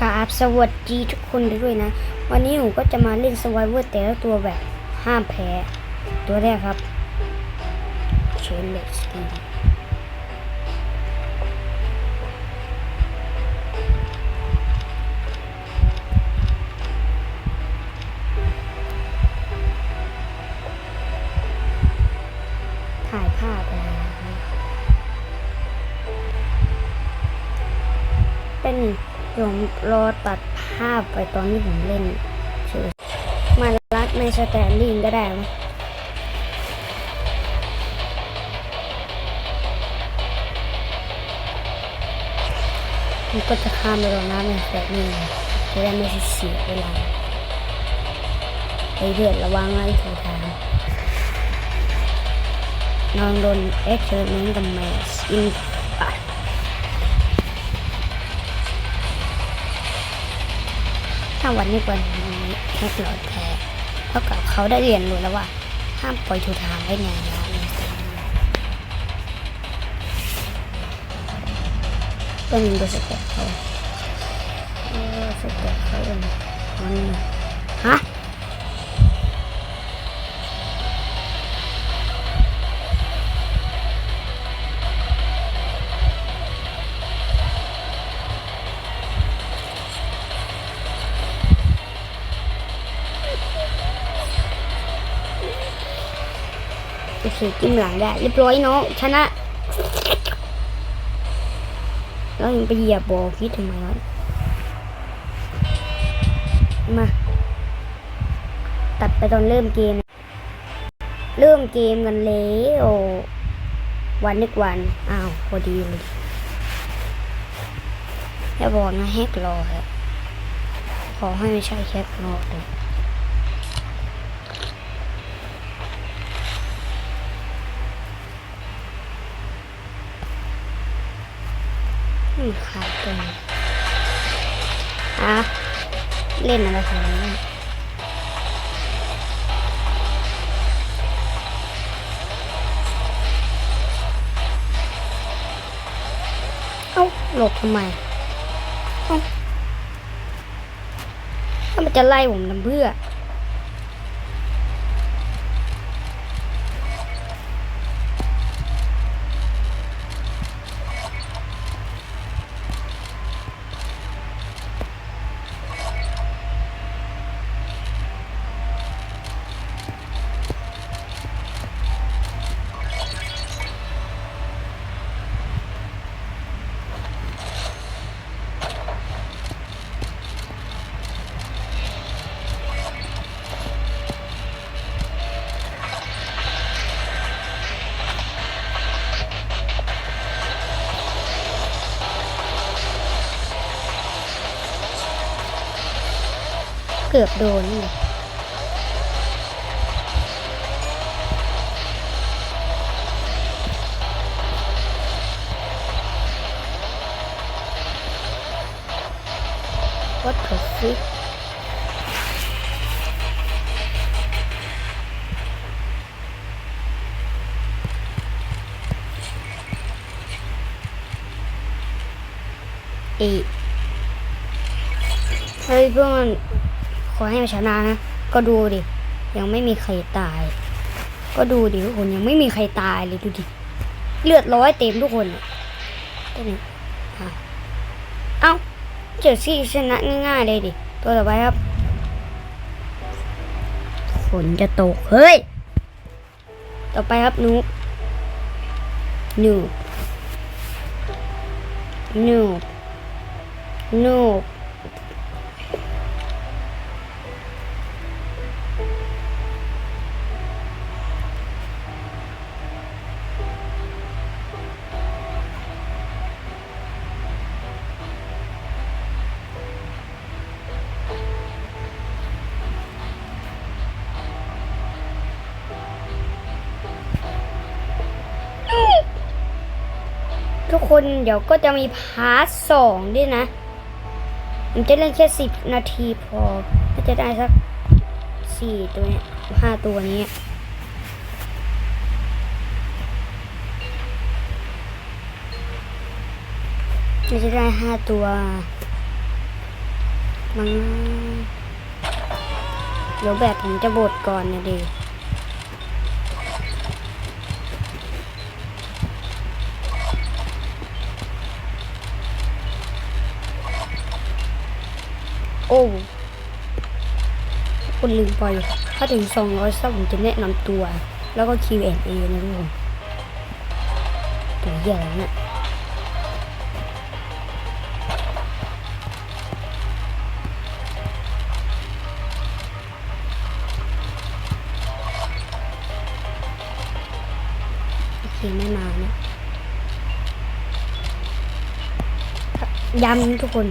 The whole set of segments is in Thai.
กราบสวัสดีทุกคนด้วยนะ วันนี้ผมก็จะมาเล่นสไวเวอร์แต่ละตัวแบบห้ามแพ้ ตัวแรกครับเชนเล็กสกีถ่ายภาพอะไรเป็น ผมรอตัดภาพไปตอนที่ผมเล่นเฉยมารัดในสแตนลิงก็ได้ไหมมันก็จะข้ามไปตรงนั้นในสแตนลิงจะได้ไม่เสียเวลาไปเดือดระวังไว้ถูกทางนอนโดนเอ็กซ์เซอร์เมนต์กับแมสอิน ถ้าวันนี้วันนี้แฮกหลอดแท้เท่ากับเขาได้เรียนรู้แล้วว่า ห้ามปล่อยทูทางไว้ในร้านนี้เป็นดูสเต็ปเขาเออสเต็ปเขาเป็นมันฮะ โอเคจิ้มหลังได้เรียบร้อยน้องชนะแล้วยังไปเหยียบบอคิดทำไมวะมา ตัดไปตอนเริ่มเกม เริ่มเกมกันแล้ววันนึกวัน อ้าวพอดีเลยอย่าบอกนะแฮกรอครับขอให้ไม่ใช่แฮกรอเลย อืมขาดตรงอะเล่นอะไรของเนี่ยเอ้าหลบทำไมเอ้าถ้ามันจะไล่ผมทำเพื่อ เกือบโดนนี่วัดเถอะฟิอีเฮ้ยเพื่อน อให้ชนะนะ ก็ดูดิ ยังไม่มีใครตาย ก็ดูดิทุกคนยังไม่มีใครตายเลยดูดิ เลือดร้อยเต็มทุกคนตัวนี้เอ้าเจอซี่ชนะง่ายๆเลยดิ ตัวต่อไปครับ ฝนจะตก เฮ้ย ต่อไปครับนูบนูนูนู คนเดี๋ยวก็จะมีพาร์ทสองด้วยนะ ผมจะเล่นแค่สิบนาทีพอก็จะได้สักสี่ตัวเนี้ยห้าตัวนี้เราจะได้ห้าตัวมันเดี๋ยวแบบผมจะบดก่อนนะดิ โอ้คนลืมไป ถ้าถึง 200ซับผมจะแนะนำตัว แล้วก็ Q&A นะทุกคนตัวใหญ่แล้วเนี่ยคไม่มานะย้ำทุกคน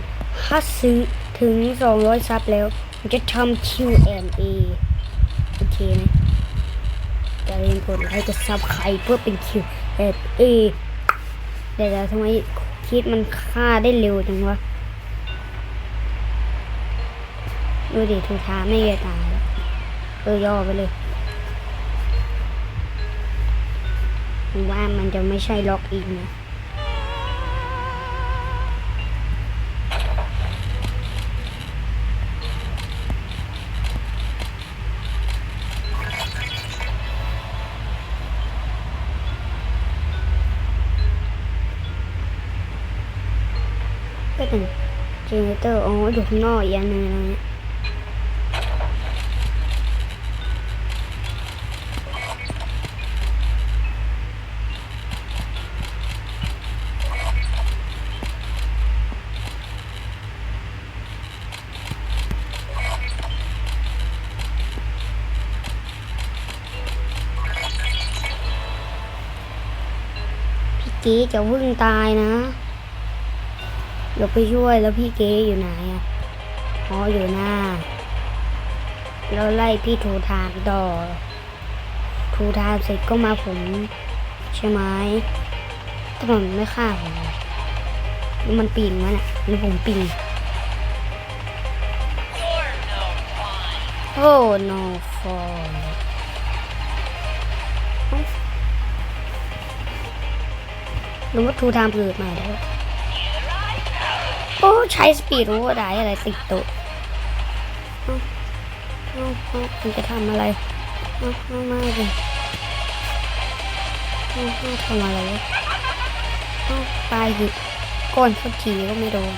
ถ้าซื้อถึง 200 ซับแล้วผมจะทำ Q&A โอเคไหมจะเรียนกดไลค์กดซับใครเพื่อเป็น Q&A แต่แล้วทำไมคิดมันฆ่าได้เร็วจังวะดูดิทูท้าไม่จะตายแล้วเออย่อไปเลยผมว่ามันจะไม่ใช่ล็อกอินนะ ก็เป็นเจเนเตอร์อ๋ออยู่ข้างนอกอีกอันหนึงนะเนี่ยพี่กีจะพึ่งตายนะ ยวไปช่วยแล้วพี่เก๋อยู่ไหนอะอ๋ออยู่หน้าแล้วไล่พี่ทูทานต่อทูทานเสร็จก็มาผมใช่ไหมถ้ามันไม่ฆ่าผมแล้วมันปีนมันอะหรือผมปีนโอ้ no fall หรือว่าทูทามเกิดใหม่แล้ว โอ้ใช้สปีดรู้วอร์ไดอะไรติดตัวอ้าเอ้าเอ้ามันจะทำอะไรอ้าเอ้ามากเอ้าเอ้าทำอะไรวะเอ้าปลายหยิก้อนสักทีก็ไม่โดน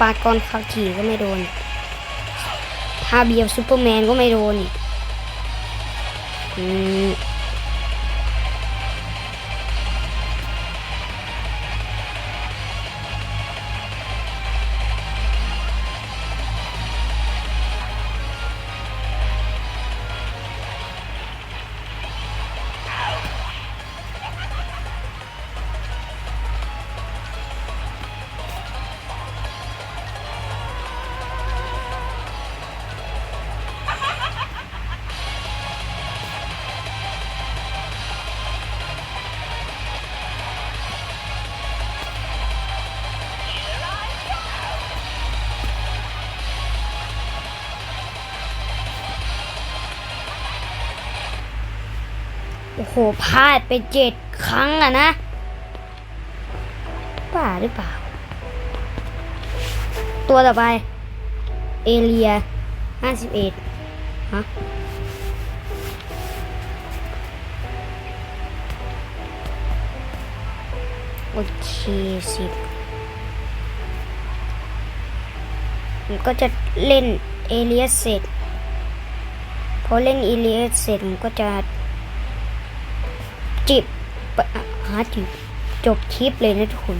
ปาก้อนขับขี่ก็ไม่โดนถ้าเบียร์ซูเปอร์แมนก็ไม่โดนอีกอืม โหพลาดไปเจ็ดครั้งอะนะป่าหรือเปล่า ตัวต่อไป เอเลียห้าสิบเอ็ดฮะโอเคสิบผมก็จะเล่นเอเลียเสร็จ พอเล่นเอเลียเสร็จผมก็จะ จิบปะหาจิบจบคลิปเลยนะทุกคน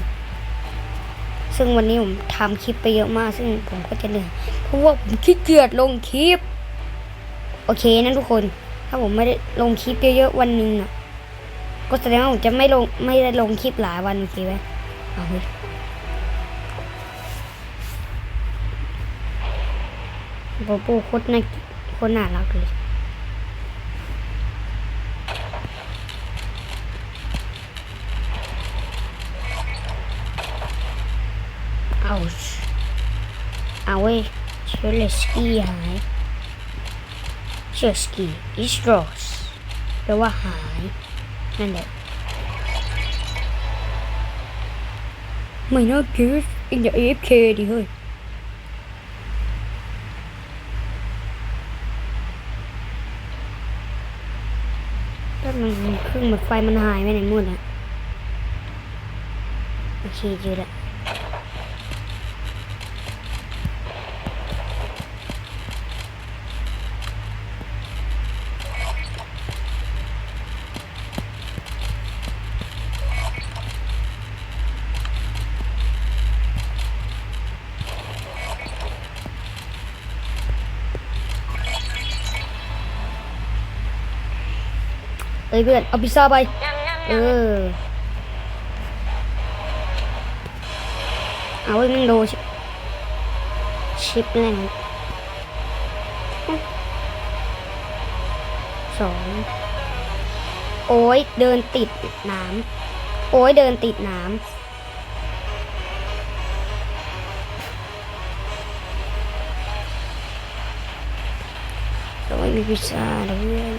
ซึ่งวันนี้ผมทำคลิปไปเยอะมาก ซึ่งผมก็จะเหนื่อยเพราะว่าผมขี้เกียจลงคลิป โอเคนะทุกคน ถ้าผมไม่ได้ลงคลิปเยอะๆวันหนึงน่ะ ก็แสดงว่าผมจะไม่ลงไม่ได้ลงคลิปหลายวันโอเคไหมเอาเฮ้ยโปโปโคตรน่าโคตรน่ารักเลย เอา เอาเว้ยเชลเลสกี้หายเชลสกี้อิสโรสแปลว่าหายนั่นแหละไม่น่าเกลียดอินเดียเอฟเคดิเฮ้ยถ้ามันเครื่องหมดไฟมันหายไปไหนหมดอะโอเคเจอละ เอ้ย เพื่อน เอาพิซซ่าไป เออ เอาไว้มันโดชิปชิปแรงสองโอ้ยเดินติดน้ำโอ้ยเดินติดน้ำโอ้ยมีพิซซ่าแล้วเพื่อน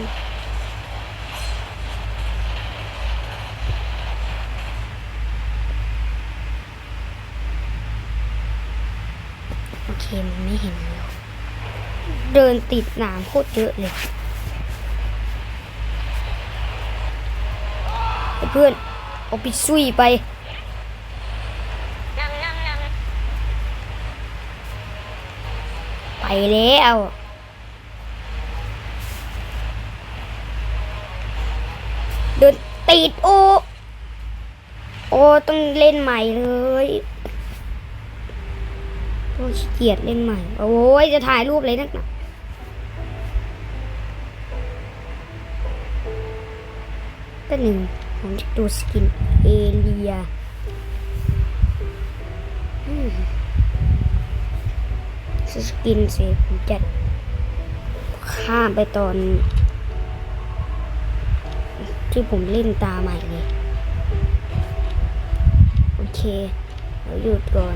โอเค มันไม่เห็นเราเดินติดหนามโคตรเยอะเลย เพื่อนเอาไปซุยไปไปแล้วเดินติดโอ โอต้องเล่นใหม่เลย โอ้ยขี้เกียจเล่นใหม่ โอ้ยจะถ่ายรูปเลยนักหนาก็หนึ่งผมจะดูสกินเอเลียสกินเสร็จผมจะข้ามไปตอน ที่ผมเล่นตาใหม่เลย โอเคเดี๋ยวหยุดก่อน